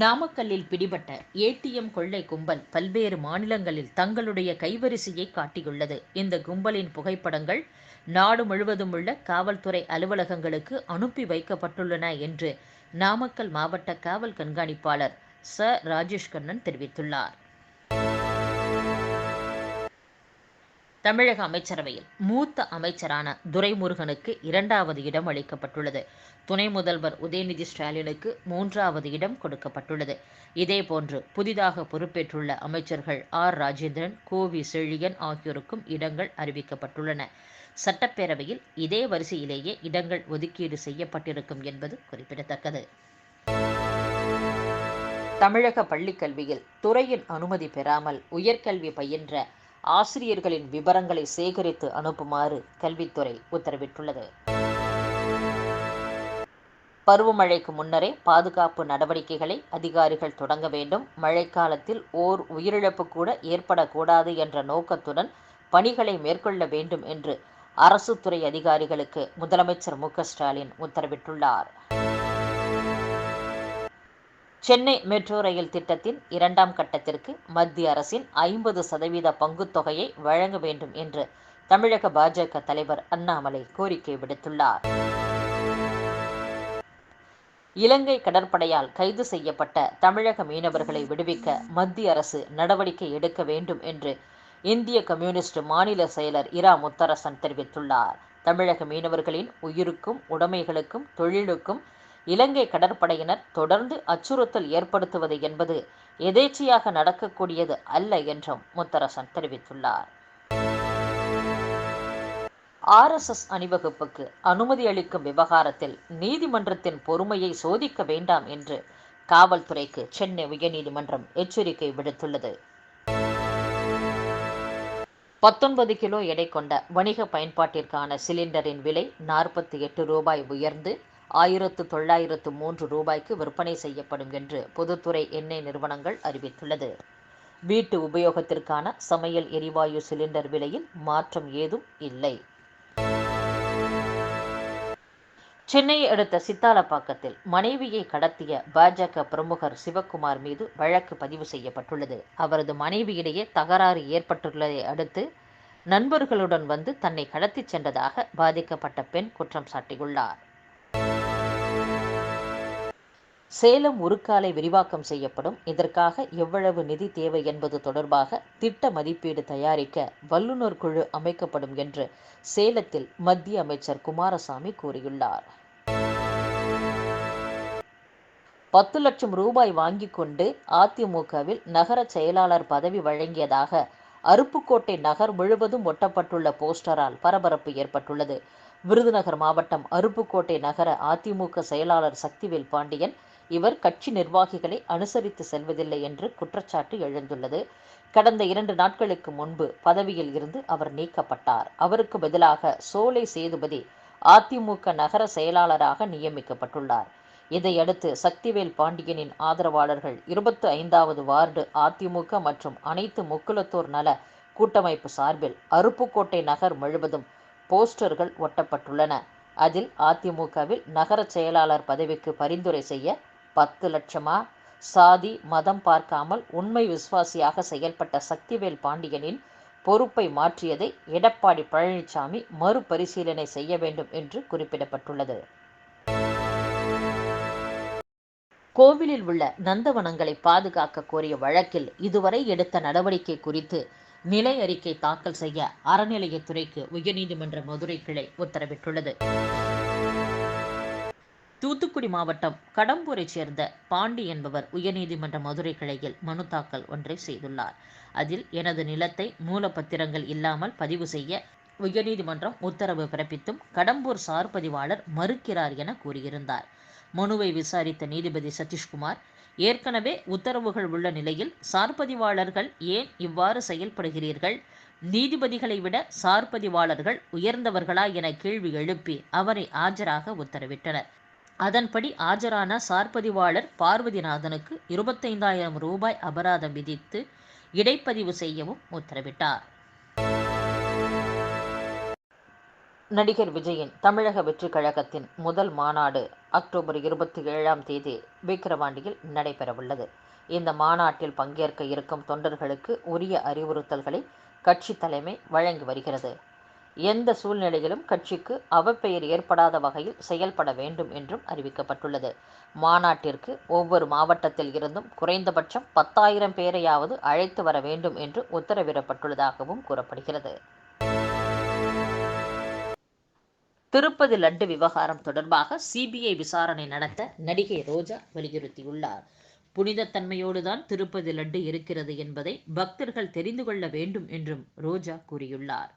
நாமக்கல்லில் பிடிபட்ட ஏடிஎம் கொள்ளை கும்பல் பல்வேறு மாநிலங்களில் தங்களுடைய கைவரிசையை காட்டியுள்ளது. இந்த கும்பலின் புகைப்படங்கள் நாடு முழுவதும் உள்ள காவல்துறை அலுவலகங்களுக்கு அனுப்பி வைக்கப்பட்டுள்ளன என்று நாமக்கல் மாவட்ட காவல் கண்காணிப்பாளர் ச. ராஜேஷ் கண்ணன் தெரிவித்துள்ளார். தமிழக அமைச்சரவையில் மூத்த அமைச்சரான துரைமுருகனுக்கு இரண்டாவது இடம் அளிக்கப்பட்டுள்ளது. துணை முதல்வர் உதயநிதி ஸ்டாலினுக்கு மூன்றாவது இடம் கொடுக்கப்பட்டுள்ளது. இதேபோன்று புதிதாக பொறுப்பேற்றுள்ள அமைச்சர்கள் ஆர். ராஜேந்திரன் கோவி செழியன் ஆகியோருக்கும் இடங்கள் அறிவிக்கப்பட்டுள்ளன. சட்டப்பேரவையில் இதே வரிசையிலேயே இடங்கள் ஒதுக்கீடு செய்யப்பட்டிருக்கும் என்பது குறிப்பிடத்தக்கது. தமிழக பள்ளிக்கல்வியில் துறையின் அனுமதி பெறாமல் உயர்கல்வி பயின்ற ஆசிரியர்களின் விவரங்களை சேகரித்து அனுப்புமாறு கல்வித்துறை உத்தரவிட்டுள்ளது. பருவமழைக்கு முன்னரே பாதுகாப்பு நடவடிக்கைகளை அதிகாரிகள் தொடங்க வேண்டும். மழைக்காலத்தில் ஓர் உயிரிழப்பு கூட ஏற்படக்கூடாது என்ற நோக்கத்துடன் பணிகளை மேற்கொள்ள வேண்டும் என்று அரசு துறை அதிகாரிகளுக்கு முதலமைச்சர் மு ஸ்டாலின் உத்தரவிட்டுள்ளார். சென்னை மெட்ரோ ரயில் திட்டத்தின் இரண்டாம் கட்டத்திற்கு மத்திய அரசின் ஐம்பது சதவீத பங்குத்தொகையை வழங்க வேண்டும் என்று தமிழக பாஜக தலைவர் அண்ணாமலை கோரிக்கை விடுத்துள்ளார். இலங்கை கடற்படையால் கைது செய்யப்பட்ட தமிழக மீனவர்களை விடுவிக்க மத்திய அரசு நடவடிக்கை எடுக்க வேண்டும் என்று இந்திய கம்யூனிஸ்ட் மாநில செயலர் இரா முத்தரசன் தெரிவித்துள்ளார். தமிழக மீனவர்களின் உயிருக்கும் உடைமைகளுக்கும் தொழிலுக்கும் இலங்கை கடற்படையினர் தொடர்ந்து அச்சுறுத்தல் ஏற்படுத்துவது என்பது எதேச்சையாக நடக்கக்கூடியது அல்ல என்றும் முத்தரசன் தெரிவித்துள்ளார். ஆர்எஸ்எஸ் அணிவகுப்புக்கு அனுமதி அளிக்கும் விவகாரத்தில் நீதிமன்றத்தின் பொறுமையை சோதிக்க வேண்டாம் என்று காவல்துறைக்கு சென்னை உயர்நீதிமன்றம் எச்சரிக்கை விடுத்துள்ளது. பத்தொன்பது கிலோ எடை கொண்ட வணிக பயன்பாட்டிற்கான சிலிண்டரின் விலை நாற்பத்தி எட்டு ரூபாய் உயர்ந்து ஆயிரத்து தொள்ளாயிரத்து மூன்று ரூபாய்க்கு விற்பனை செய்யப்படும் என்று பொதுத்துறை எண்ணெய் நிறுவனங்கள் அறிவித்துள்ளது. வீட்டு உபயோகத்திற்கான சமையல் எரிவாயு சிலிண்டர் விலையில் மாற்றம் ஏதும் இல்லை. சென்னையை அடுத்த சித்தாலப்பாக்கத்தில் மனைவியை கடத்திய பாஜக பிரமுகர் சிவக்குமார் மீது வழக்கு பதிவு செய்யப்பட்டுள்ளது. அவரது மனைவியிடையே தகராறு ஏற்பட்டுள்ளதை அடுத்து நண்பர்களுடன் வந்து தன்னை கடத்திச் சென்றதாக பாதிக்கப்பட்ட பெண் குற்றம் சாட்டியுள்ளார். சேலம் உருக்காலை விரிவாக்கம் செய்யப்படும். இதற்காக எவ்வளவு நிதி தேவை என்பது தொடர்பாக திட்ட மதிப்பீடு தயாரிக்க வல்லுநர் குழு அமைக்கப்படும் என்று சேலத்தில் மத்திய அமைச்சர் குமாரசாமி கூறியுள்ளார். பத்து லட்சம் ரூபாய் வாங்கி கொண்டு அதிமுகவில் நகர செயலாளர் பதவி வழங்கியதாக அருப்புக்கோட்டை நகர் முழுவதும் ஒட்டப்பட்டுள்ள போஸ்டரால் பரபரப்பு ஏற்பட்டுள்ளது. விருதுநகர் மாவட்டம் அருப்புக்கோட்டை நகர அதிமுக செயலாளர் சக்திவேல் பாண்டியன் இவர் கட்சி நிர்வாகிகளை அனுசரித்து செல்வதில்லை என்று குற்றச்சாட்டு எழுந்துள்ளது. கடந்த இரண்டு நாட்களுக்கு முன்பு பதவியில் இருந்து அவர் நீக்கப்பட்டார். அவருக்கு பதிலாக சோலை சேதுபதி அதிமுக நகர செயலாளராக நியமிக்கப்பட்டுள்ளார். இதையடுத்து சக்திவேல் பாண்டியனின் ஆதரவாளர்கள் இருபத்தி ஐந்தாவது வார்டு அதிமுக மற்றும் அனைத்து முக்குலத்தோர் நல கூட்டமைப்பு சார்பில் அருப்புக்கோட்டை நகர் முழுவதும் போஸ்டர்கள் ஒட்டப்பட்டுள்ளன. அதில் அதிமுகவில் நகர செயலாளர் பதவிக்கு பரிந்துரை செய்ய பத்து லட்சமா? சாதி மதம் பார்க்காமல் உண்மை விசுவாசியாக செயல்பட்ட சக்திவேல் பாண்டியனின் பொறுப்பை மாற்றியதை எடப்பாடி பழனிசாமி மறுபரிசீலனை செய்ய வேண்டும் என்று குறிப்பிடப்பட்டுள்ளது. கோவிலில் உள்ள நந்தவனங்களை பாதுகாக்க கோரிய வழக்கில் இதுவரை எடுத்த நடவடிக்கை குறித்து நிலை அறிக்கை தாக்கல் செய்ய அறநிலையத்துறைக்கு உயர்நீதிமன்ற மதுரை கிளை உத்தரவிட்டுள்ளது. தூத்துக்குடி மாவட்டம் கடம்பூரைச் சேர்ந்த பாண்டி என்பவர் உயர்நீதிமன்ற மதுரை கிளையில் மனு தாக்கல் ஒன்றை செய்துள்ளார். அதில் எனது நிலத்தை மூலப்பத்திரங்கள் இல்லாமல் பதிவு செய்ய உயர்நீதிமன்றம் உத்தரவு பிறப்பித்தும் கடம்பூர் சார் பதிவாளர் மறுக்கிறார் என கூறியிருந்தார். மனுவை விசாரித்த நீதிபதி சதீஷ்குமார் ஏற்கனவே உத்தரவுகள் உள்ள நிலையில் சார்பதிவாளர்கள் ஏன் இவ்வாறு செயல்படுகிறீர்கள்? நீதிபதிகளை விட சார்பதிவாளர்கள் உயர்ந்தவர்களா என கேள்வி எழுப்பி அவரை ஆஜராக உத்தரவிட்டனர். அதன்படி ஆஜரான சார்பதிவாளர் பார்வதிநாதனுக்கு இருபத்தைந்தாயிரம் ரூபாய் அபராதம் விதித்து இடைப்பதிவு செய்யவும் உத்தரவிட்டார். நடிகர் விஜயின் தமிழக வெற்றிக் கழகத்தின் முதல் மாநாடு அக்டோபர் இருபத்தி ஏழாம் தேதி விக்கிரவாண்டியில் நடைபெறவுள்ளது. இந்த மாநாட்டில் பங்கேற்க இருக்கும் தொண்டர்களுக்கு உரிய அறிவுறுத்தல்களை கட்சி தலைமை வழங்கி வருகிறது. எந்த சூழ்நிலையிலும் கட்சிக்கு அவப்பெயர் ஏற்படாத வகையில் செயல்பட வேண்டும் என்றும் அறிவிக்கப்பட்டுள்ளது. மாநாட்டிற்கு ஒவ்வொரு மாவட்டத்தில் இருந்தும் குறைந்தபட்சம் பத்தாயிரம் பேரையாவது அழைத்து வர வேண்டும் என்று உத்தரவிடப்பட்டுள்ளதாகவும் கூறப்படுகிறது. திருப்பதி லட்டு விவகாரம் தொடர்பாக சிபிஐ விசாரணை நடத்த நடிகை ரோஜா வலியுறுத்தியுள்ளார். புனிதத்தன்மையோடுதான் திருப்பதி லட்டு இருக்கிறது என்பதை பக்தர்கள் தெரிந்து கொள்ள வேண்டும் என்றும் ரோஜா கூறியுள்ளார்.